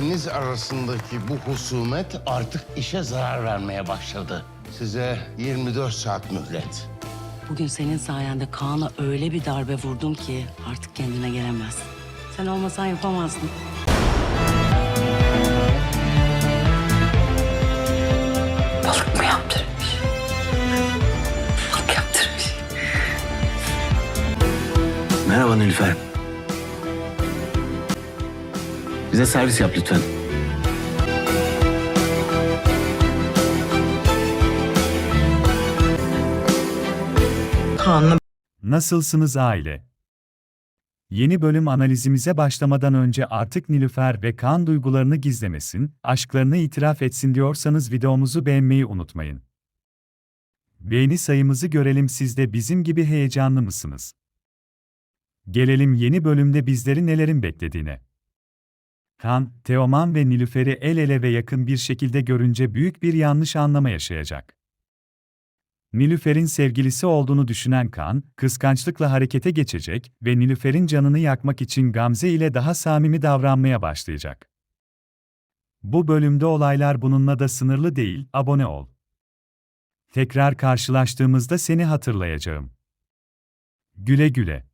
İkiniz arasındaki bu husumet artık işe zarar vermeye başladı. Size 24 saat mühlet. Bugün senin sayende Kaan'a öyle bir darbe vurdum ki artık kendine gelemez. Sen olmasan yapamazdın. Balık mı yaptırmış? Balık yaptırmış. Merhaba Nilüfer. Bize servis yap lütfen. Kaan'la Nasılsınız aile? Yeni bölüm analizimize başlamadan önce artık Nilüfer ve Kaan duygularını gizlemesin, aşklarını itiraf etsin diyorsanız videomuzu beğenmeyi unutmayın. Beğeni sayımızı görelim siz de bizim gibi heyecanlı mısınız? Gelelim yeni bölümde bizleri nelerin beklediğine. Kaan, Teoman ve Nilüfer'i el ele ve yakın bir şekilde görünce büyük bir yanlış anlama yaşayacak. Nilüfer'in sevgilisi olduğunu düşünen Kaan, kıskançlıkla harekete geçecek ve Nilüfer'in canını yakmak için Gamze ile daha samimi davranmaya başlayacak. Bu bölümde olaylar bununla da sınırlı değil, abone ol. Tekrar karşılaştığımızda seni hatırlayacağım. Güle güle.